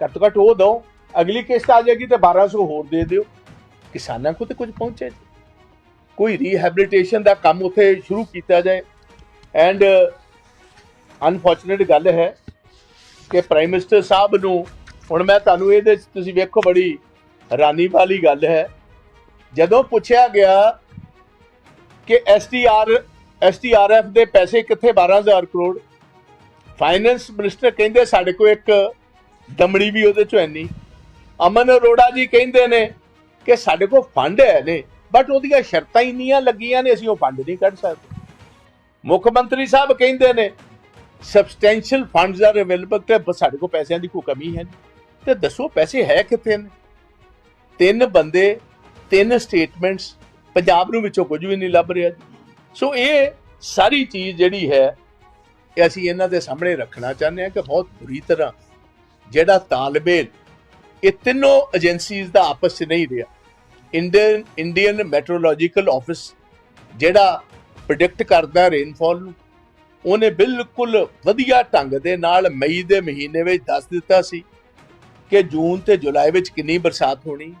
ਘੱਟ ਤੋਂ ਘੱਟ ਉਹ ਦਿਓ। ਅਗਲੀ ਕਿਸ਼ਤ ਆ ਜਾਏਗੀ ਤੇ 1200 ਹੋਰ ਦੇ ਦਿਓ। ਕਿਸਾਨਾਂ ਕੋਲ ਤੇ ਕੁਝ ਪਹੁੰਚੇ ਕੋਈ ਰੀਹੈਬਿਲਿਟੇਸ਼ਨ ਦਾ ਕੰਮ ਉੱਥੇ ਸ਼ੁਰੂ ਕੀਤਾ ਜਾਏ। ਐਂਡ ਅਨਫੋਰਚੂਨੇਟ ਗੱਲ ਹੈ ਕਿ ਪ੍ਰਾਈਮ ਮਿਨਿਸਟਰ ਸਾਹਿਬ ਨੂੰ, ਹੁਣ ਮੈਂ ਤੁਹਾਨੂੰ ਇਹਦੇ 'ਚ, ਤੁਸੀਂ ਵੇਖੋ ਬੜੀ ਹੈਰਾਨੀ ਵਾਲੀ ਗੱਲ ਹੈ। ਜਦੋਂ ਪੁੱਛਿਆ ਗਿਆ ਕਿ ਐਸਟੀਆਰ ਐਸਟੀਆਰਐਫ ਦੇ ਪੈਸੇ ਕਿੱਥੇ 12000 ਕਰੋੜ ਫਾਈਨੈਂਸ ਮਿਨਿਸਟਰ ਕਹਿੰਦੇ ਸਾਡੇ ਕੋਲ ਇੱਕ ਦਮੜੀ ਵੀ ਉਹਦੇ ਚੋਂ ਹੈ ਅਮਨ ਅਰੋੜਾ ਜੀ ਕਹਿੰਦੇ ਨੇ ਕਿ ਸਾਡੇ ਕੋਲ ਫੰਡ ਹੈ ਨੇ ਬਟ ਉਹਦੀਆਂ ਸ਼ਰਤਾਂ ਇੰਨੀਆਂ ਲੱਗੀਆਂ ਨੇ, ਅਸੀਂ ਉਹ ਫੰਡ ਨਹੀਂ ਕੱਢ ਸਕਦੇ। ਮੁੱਖ ਮੰਤਰੀ ਸਾਹਿਬ ਕਹਿੰਦੇ ਨੇ ਸਬਸਟੈਂਸ਼ੀਅਲ ਫੰਡਸ ਆਰ ਅਵੇਲੇਬਲ ਤੇ ਸਾਡੇ ਕੋਲ ਪੈਸਿਆਂ ਦੀ ਕੋਈ ਕਮੀ ਹੈ ਨਹੀਂ। ਤੇ ਦੱਸੋ, ਪੈਸੇ ਹੈ ਕਿੱਥੇ ਨੇ? ਤਿੰਨ ਬੰਦੇ, ਤਿੰਨ ਸਟੇਟਮੈਂਟਸ ਪੰਜਾਬ ਨੂੰ ਵਿੱਚੋਂ ਕੁਝ ਵੀ ਨਹੀਂ ਲੱਭ ਰਿਹਾ ਸੋ ਇਹ ਸਾਰੀ ਚੀਜ਼ ਜਿਹੜੀ ਹੈ, ਇਹ ਅਸੀਂ ਇਹਨਾਂ ਦੇ ਸਾਹਮਣੇ ਰੱਖਣਾ ਚਾਹੁੰਦੇ ਹਾਂ ਕਿ ਬਹੁਤ ਬੁਰੀ ਤਰ੍ਹਾਂ ਜਿਹੜਾ ਤਾਲਬੇਲ ਇਹ ਤਿੰਨੋਂ ਏਜੰਸੀਜ਼ ਦਾ ਆਪਸ 'ਚ ਨਹੀਂ ਰਿਹਾ। ਇੰਡੀਅਨ ਇੰਡੀਅਨ ਮੈਟਰੋਲੋਜੀਕਲ ਆਫਿਸ ਜਿਹੜਾ ਪ੍ਰੈਡਿਕਟ ਕਰਦਾ ਰੇਨਫਾਲ ਨੂੰ ਉਹਨੇ ਬਿਲਕੁਲ ਵਧੀਆ ਢੰਗ ਦੇ ਨਾਲ ਮਈ ਦੇ ਮਹੀਨੇ ਵਿੱਚ ਦੱਸ ਦਿੱਤਾ ਸੀ ਕਿ ਜੂਨ ਤੇ ਜੁਲਾਈ ਵਿੱਚ ਕਿੰਨੀ ਬਰਸਾਤ ਹੋਣੀ।